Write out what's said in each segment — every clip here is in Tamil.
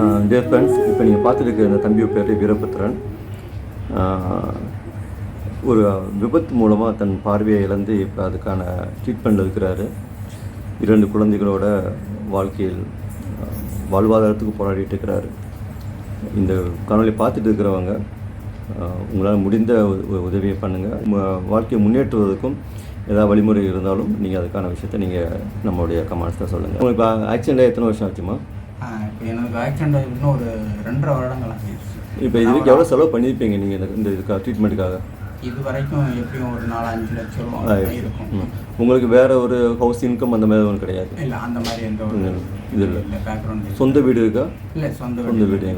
Uh, டியர் ஃப்ரெண்ட்ஸ் இப்போ நீங்கள் பார்த்துருக்க இந்த தம்பி பேர் வீரபுத்திரன் uh, ஒரு விபத்து மூலமாக தன் பார்வையை இழந்து இப்போ அதுக்கான ட்ரீட்மெண்ட்டில் இருக்கிறாரு. இரண்டு குழந்தைகளோட வாழ்க்கையில் uh, வாழ்வாதாரத்துக்கு போராடிட்டு இருக்கிறாரு. இந்த காணொலி பார்த்துட்டு இருக்கிறவங்க உங்களால் முடிந்த உ- உதவியை பண்ணுங்கள் வாழ்க்கையை முன்னேற்றுவதற்கும் ஏதாவது வழிமுறை இருந்தாலும் நீங்கள் அதுக்கான விஷயத்தை நீங்கள் நம்மளுடைய கமெண்ட்ஸில் சொல்லுங்கள் உங்களுக்கு ஆக்சிடெண்ட் எத்தனை வருஷம் ஆச்சுமா? இப்போ எனக்கு ஆக்சிடென்ட் ஆகிருக்குன்னு ஒரு ரெண்டரை வருடங்கள் ஆகிடுச்சு. இப்போ இதுக்கு எவ்வளோ செலவு பண்ணியிருப்பீங்க நீங்கள் இந்த இந்த இதுக்காக ட்ரீட்மெண்ட்டுக்காக இது வரைக்கும் எப்படியும் ஒரு நாலு அஞ்சு லட்சம் இருக்கும். உங்களுக்கு வேற ஒரு ஹவுஸ் இன்கம் அந்த மாதிரி ஒன்றும் கிடையாது? இல்லை அந்த மாதிரி எந்த ஒரு இது இல்லை பேக்ரவுண்ட் சொந்த வீடு இருக்கா? இல்லை சொந்த சொந்த வீடு?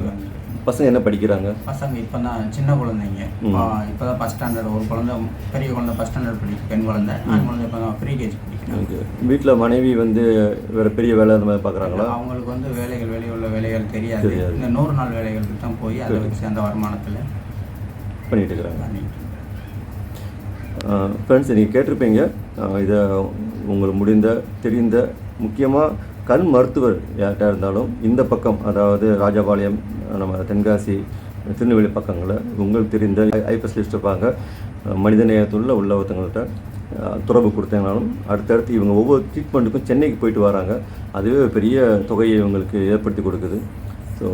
பசங்க என்ன படிக்கிறாங்க? பசங்க இப்போ தான் சின்ன குழந்தைங்க. இப்போ தான் ஃபஸ்ட் ஸ்டாண்டர்ட் ஒரு குழந்தை பெரிய குழந்தை ஃபஸ்ட் ஸ்டாண்டர்ட் படிக்கும் பெண் குழந்தை. நான் குழந்தை இப்போ தான் ப்ரீ கேஜி படிக்கிறேன் வீட்டில் மனைவி வந்து வேற பெரிய வேலை அந்த மாதிரி பார்க்குறாங்களா? அவங்களுக்கு வந்து வேலைகள் வெளியே உள்ள வேலைகள் தெரியாது. இந்த நூறு நாள் வேலைகளுக்கு தான் போய் அதை வச்சு அந்த வருமானத்தில் பண்ணிட்டு இருக்கிறாங்க. ஃப்ரெண்ட்ஸ் நீங்கள் கேட்டிருப்பீங்க. இதை உங்களுக்கு முடிந்த தெரிந்த முக்கியமாக கண் மருத்துவர் யார்கிட்ட இருந்தாலும் இந்த பக்கம் அதாவது ராஜபாளையம் நம்ம தென்காசி திருநெல்வேலி பக்கங்களில் உங்களுக்கு தெரிந்த ஐ ஸ்பெஷலிஸ்ட் இருப்பாங்க மனித நேயத்துள்ள உள்ள ஒருத்தவங்கள்ட்ட ஆஹ் தொடர்பு கொடுத்தீங்கனாலும் அடுத்தடுத்து இவங்க ஒவ்வொரு ட்ரீட்மெண்ட்டுக்கும் சென்னைக்கு போயிட்டு வராங்க. அதுவே பெரிய தொகையை இவங்களுக்கு ஏற்படுத்தி கொடுக்குது. ஸோ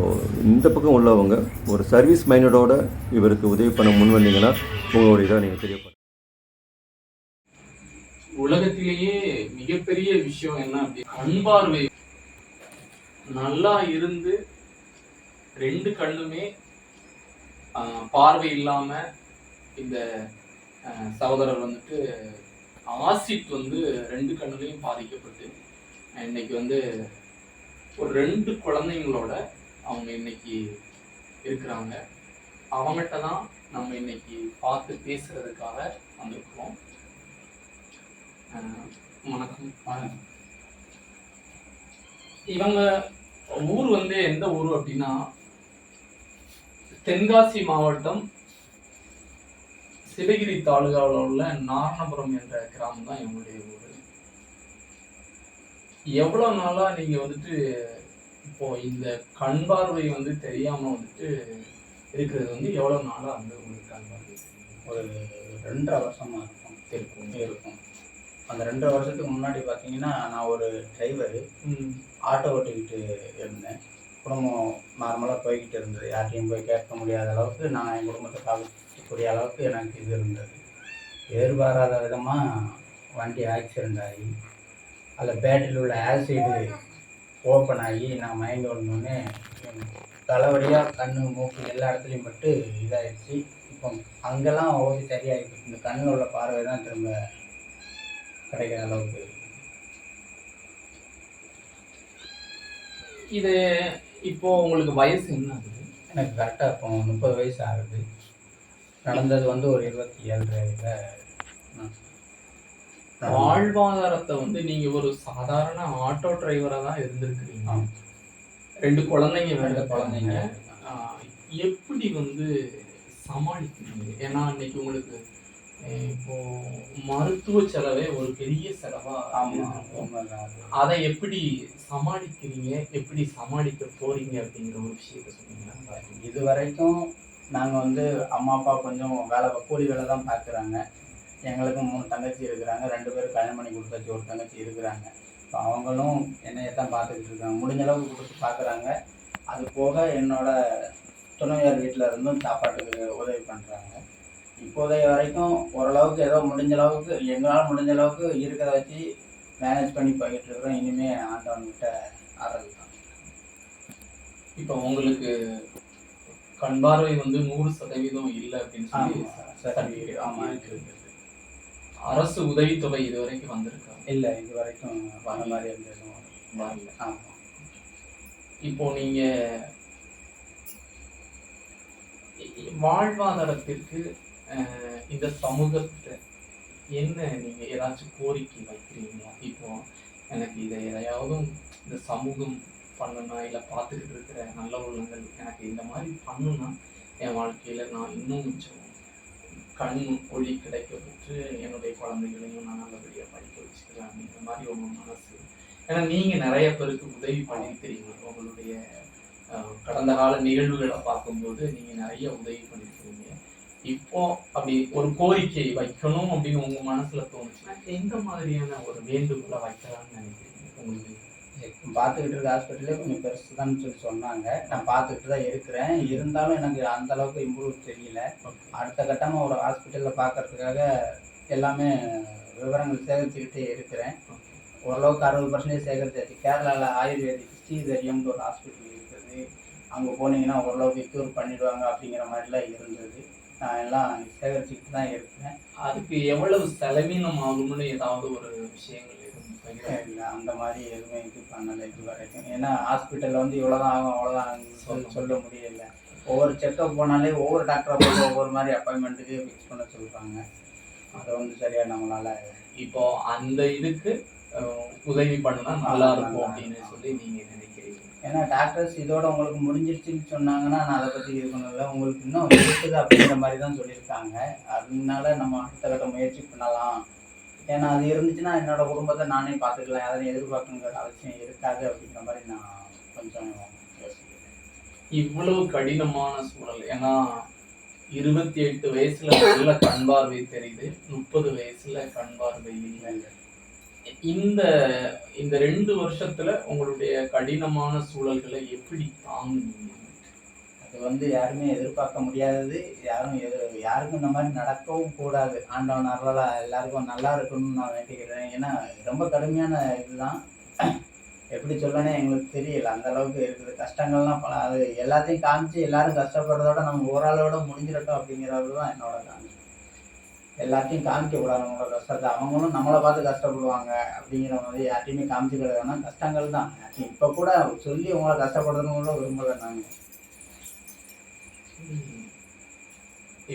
இந்த பக்கம் உள்ளவங்க ஒரு சர்வீஸ் மைண்டடோட இவருக்கு உதவி பண்ண முன் வந்தீங்கன்னா உங்களுடைய இதை நீங்கள் தெரியப்படும் உலகத்திலேயே மிகப்பெரிய விஷயம் என்ன அப்படின்னா கண்பார்வை நல்லா இருந்து ரெண்டு கண்ணுமே பார்வை இல்லாம இந்த சகோதரர் வந்துட்டு ஆசிட் வந்து ரெண்டு கண்ணுலையும் பாதிக்கப்பட்டு இன்னைக்கு வந்து ஒரு ரெண்டு குழந்தைங்களோட அவங்க இன்னைக்கு இருக்கிறாங்க. அவங்ககிட்ட தான் நம்ம இன்னைக்கு பார்த்து பேசுறதுக்காக வந்திருக்கிறோம். வணக்கம். இவங்க ஊர் வந்து எந்த ஊர் அப்படின்னா தென்காசி மாவட்டம் சிவகிரி தாலுகாவில் உள்ள நாரணபுரம் என்ற கிராமம் தான் இவங்களுடைய ஊர். எவ்வளவு நாளா நீங்க வந்துட்டு இப்போ இந்த கண் பார்வை வந்து தெரியாம வந்துட்டு இருக்கிறது வந்து எவ்வளவு நாளா வந்து உங்களுக்கு கண் பார்வை? ஒரு ரெண்டரை வருஷமாக இருக்கும். இருக்கும். இருக்கும். அந்த ரெண்டரை வருஷத்துக்கு முன்னாடி பார்த்தீங்கன்னா நான் ஒரு டிரைவரு ஆட்டோ ஓட்டிக்கிட்டு இருந்தேன். குடும்பம் நார்மலாக போய்கிட்டு இருந்தது. யார்ட்டையும் போய் கேட்க முடியாத அளவுக்கு நான் என் குடும்பத்தை பார்க்கக்கூடிய அளவுக்கு எனக்கு இது இருந்தது. எதிர்பாராத விதமாக வண்டி ஆக்சிடெண்ட் ஆகி அதில் பேட்டரியில் உள்ள ஆசிடு ஓப்பன் ஆகி நான் மயங்க வந்தோடனே தலைவலியாக கண்ணு மூக்கு எல்லா இடத்துலையும் பட்டு இதாகிடுச்சு இப்போ அங்கெல்லாம் ஓகே சரியாகிடுச்சு இந்த கண்ணில் உள்ள பார்வை தான் திரும்ப கிடைக்கிற அளவுக்கு இது இப்போ உங்களுக்கு வயசு என்ன ஆகுது? எனக்கு கரெக்டாக இப்போ முப்பது வயசு ஆகுது. நடந்தது வந்து ஒரு இருபத்தி ஏழரையில் வாழ்வாதாரத்தை வந்து நீங்க ஒரு சாதாரண ஆட்டோ டிரைவரா தான் இருந்திருக்கிறீங்க. ரெண்டு குழந்தைங்க ரெண்டு குழந்தைங்க. எப்படி வந்து சமாளிக்கிறீங்க? ஏன்னா இன்னைக்கு உங்களுக்கு இப்போ மருத்துவ செலவே ஒரு பெரிய செலவா அது. அதை எப்படி சமாளிக்கிறீங்க? எப்படி சமாளிக்க போறீங்க அப்படிங்கிற ஒரு விஷயத்த சொன்னீங்கன்னா இது வரைக்கும் நாங்கள் வந்து அம்மா அப்பா கொஞ்சம் வேலை கூலி வேலை தான் பார்க்குறாங்க எங்களுக்கு மூணு தங்கச்சி இருக்கிறாங்க. ரெண்டு பேரும் கல்யாணம் பண்ணி கொடுத்தாச்சு ஒரு தங்கச்சி இருக்கிறாங்க. இப்போ அவங்களும் என்னையை தான் பார்த்துக்கிட்டு இருக்காங்க. முடிஞ்ச அளவுக்கு கொடுத்து பார்க்குறாங்க அது போக என்னோட துணைவியார் வீட்டில் இருந்தும் சாப்பாட்டுக்கு உதவி பண்ணுறாங்க இப்போதைய வரைக்கும் ஓரளவுக்கு ஏதோ முடிஞ்ச அளவுக்கு எங்களால் முடிஞ்ச அளவுக்கு இருக்கிறத வச்சு மேனேஜ் பண்ணி போய்கிட்டு இருக்கிறோம். இனிமேல் ஆண்டவன்கிட்ட ஆறது தான். இப்போ உங்களுக்கு கண் பார்வை வந்து நூறு சதவீதம் இல்லை அப்படின்னு சொல்லி ஆமாம் இருக்குது. அரசு உதவித்தொகை இது வரைக்கும் வந்திருக்கா? இல்லை இது வரைக்கும் அந்த மாதிரி எந்த இதுவும் வரல. ஆமாம் இப்போ நீங்க இ- வாழ்வாதாரத்திற்கு இந்த சமூகத்தை என்ன நீங்க ஏதாச்சும் கோரிக்கை வைக்கிறீங்களா? இப்போ எனக்கு இதை எதையாவது இந்த சமூகம் பண்ணுனா இல்லை பார்த்துக்கிட்டு இருக்கிற நல்ல உள்ளங்கள் எனக்கு இந்த மாதிரி பண்ணுனா என் வாழ்க்கையில நான் இன்னும் கொஞ்சம் கண் ஒளி கிடைக்க பெற்று என்னுடைய குழந்தைகளையும் நான் நல்லபடியாக படிக்க வச்சுக்கிறேன் அப்படிங்கிற மாதிரி உங்க மனசு. ஏன்னா நீங்க நிறைய பேருக்கு உதவி பண்ணியிருக்கிறீங்க. உங்களுடைய கடந்த கால நிகழ்வுகளை பார்க்கும்போது நீங்க நிறைய உதவி பண்ணிருக்கீங்க இப்போ அப்படி ஒரு கோரிக்கை வைக்கணும் அப்படின்னு உங்க மனசுல தோணுச்சுன்னா எந்த மாதிரியான ஒரு வேண்டுகோளை வைக்கலாம்னு நினைக்கிறீங்க? உங்களுக்கு பார்த்துக்கிட்டு இருக்க ஹாஸ்பிட்டலே கொஞ்சம் பெருசு தான் சொல்லி சொன்னாங்க. நான் பார்த்துக்கிட்டு தான் இருக்கிறேன். இருந்தாலும் எனக்கு அந்த அளவுக்கு இம்ப்ரூவ் தெரியல. அடுத்த கட்டமாக ஒரு ஹாஸ்பிட்டலில் பார்க்கறதுக்காக எல்லாமே விவரங்கள் சேகரிச்சுக்கிட்டே இருக்கிறேன். ஓரளவுக்கு அறுபது பர்சன்டேஜ் சேகரிச்சாச்சு. கேரளாவில் ஆயுர்வேதிக் ஸ்ரீதரியம்னு ஒரு ஹாஸ்பிட்டல் இருக்குது. அங்கே போனீங்கன்னா ஓரளவுக்கு க்யூர் பண்ணிடுவாங்க அப்படிங்கிற மாதிரிலாம் இருந்தது. நான் எல்லாம் சேகரிச்சுக்கிட்டு தான் இருக்கிறேன் அதுக்கு எவ்வளவு செலவீனம் ஆகும்னு ஏதாவது ஒரு விஷயங்கள் எதுவும் இல்லை அந்த மாதிரி எதுவுமே இது பண்ணலை இது வரைக்கும். ஏன்னா ஹாஸ்பிட்டலில் வந்து இவ்வளோதான் ஆகும் அவ்வளோதான் சொல்ல சொல்ல முடியல. ஒவ்வொரு செக்கப் போனாலே ஒவ்வொரு டாக்டரை போய் ஒவ்வொரு மாதிரி அப்பாயின்மெண்ட்டுக்கு ஃபிக்ஸ் பண்ண சொல்கிறாங்க அதை வந்து சரியாக நம்மளால இப்போ அந்த இதுக்கு உதவி பண்ணா நல்லா இருக்கும் அப்படின்னு சொல்லி நீங்க நினைக்கிறீங்க ஏன்னா டாக்டர்ஸ் இதோட உங்களுக்கு முடிஞ்சிருச்சுன்னு சொன்னாங்கன்னா நான் அதை பற்றி இது பண்ணல. உங்களுக்கு இன்னும் இருக்குது அப்படிங்கிற மாதிரி தான் சொல்லியிருக்காங்க. அதனால நம்ம அடுத்த கட்ட முயற்சி பண்ணலாம். ஏன்னா அது இருந்துச்சுன்னா என்னோட குடும்பத்தை நானே பார்த்துக்கலாம். யாரையும் எதிர்பார்க்கணுங்கிற அவசியம் இருக்காது அப்படிங்கிற மாதிரி நான் கொஞ்சம் இவ்வளவு கடினமான சூழல். ஏன்னா இருபத்தி எட்டு வயசுல நல்ல கண் பார்வை தெரியுது. முப்பது வயசுல கண் பார்வை இல்லை இந்த இந்த ரெண்டு வருஷத்துல உங்களுடைய கடினமான சூழல்களை எப்படி தாங்குனீங்க? அது வந்து யாருமே எதிர்பார்க்க முடியாதது. யாரும் எது யாருக்கும் இந்த மாதிரி நடக்கவும் கூடாது. ஆண்டவன் அருளா எல்லாருக்கும் நல்லா இருக்கணும்னு நான் வேண்டிக்கிறேன். ஏன்னா ரொம்ப கடுமையான இதுதான். எப்படி சொல்லனே எங்களுக்கு தெரியல. அந்த அளவுக்கு இருக்குது. கஷ்டங்கள்லாம் பல அது எல்லாத்தையும் காமிச்சு எல்லாரும் கஷ்டப்படுறதோட நம்ம ஓரளவோட முடிஞ்சிடட்டும் அப்படிங்கிறது தான் என்னோட காமிச்சு எல்லாத்தையும் காமிக்க கூடாது நம்மளோட கஷ்டத்தை அவங்களும் நம்மளை பார்த்து கஷ்டப்படுவாங்க அப்படிங்கிற மாதிரி யார்ட்டையுமே காமிச்சுக்கிறது வேணாம் கஷ்டங்கள் தான். இப்போ கூட சொல்லி உங்களை கஷ்டப்படுறதுன்னு விரும்பலை நாங்கள்.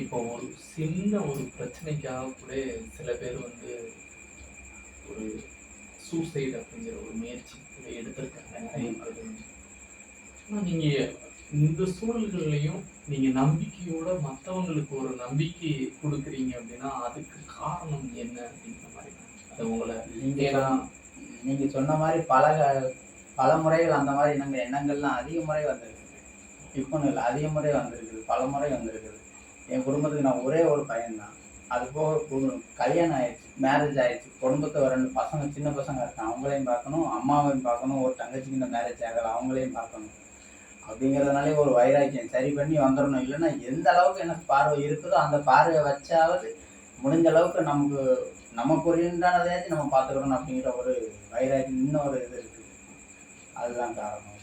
இப்போ ஒரு சின்ன ஒரு பிரச்சனைக்காக கூட சில பேர் வந்து ஒரு சூசைட் அப்படிங்கிற ஒரு முயற்சி கூட எடுத்திருக்காங்க. நிறைய இந்த சூழல்கள்லையும் நீங்க நம்பிக்கையோட மற்றவங்களுக்கு ஒரு நம்பிக்கை கொடுக்குறீங்க அப்படின்னா அதுக்கு காரணம் என்ன அப்படிங்கிற மாதிரி? அது உங்களை நீங்க ஏன்னா நீங்க சொன்ன மாதிரி பல பல முறைகள் அந்த மாதிரி எண்ணங்கள் எண்ணங்கள்லாம் அதிக முறை வந்திருக்குது. இப்போன்னு இல்லை அதிக முறை வந்திருக்குது பல முறை வந்திருக்குது. என் குடும்பத்துக்கு நான் ஒரே ஒரு பையன்தான். அது போக கு- கல்யாணம் ஆயிடுச்சு மேரேஜ் ஆயிடுச்சு. குடும்பத்தை ஒரு ரெண்டு பசங்க சின்ன பசங்க இருக்கான் அவங்களையும் பார்க்கணும் அம்மாவையும் பார்க்கணும் ஒரு தங்கச்சிக்கு இந்த மேரேஜ் ஆகலை அவங்களையும் பார்க்கணும். அப்படிங்கிறதுனாலே ஒரு வைராக்கியம். சரி பண்ணி வந்துடணும் இல்லைன்னா எந்த அளவுக்கு எனக்கு பார்வை இருக்குதோ அந்த பார்வையை வச்சாவது முடிஞ்ச அளவுக்கு நமக்கு நமக்கு ஒரு உண்டானதையாச்சும் நம்ம பார்த்துக்கணும் அப்படிங்கிற ஒரு வைராக்கியம் இன்னும் ஒரு இது இருக்குது அதுதான் காரணம்.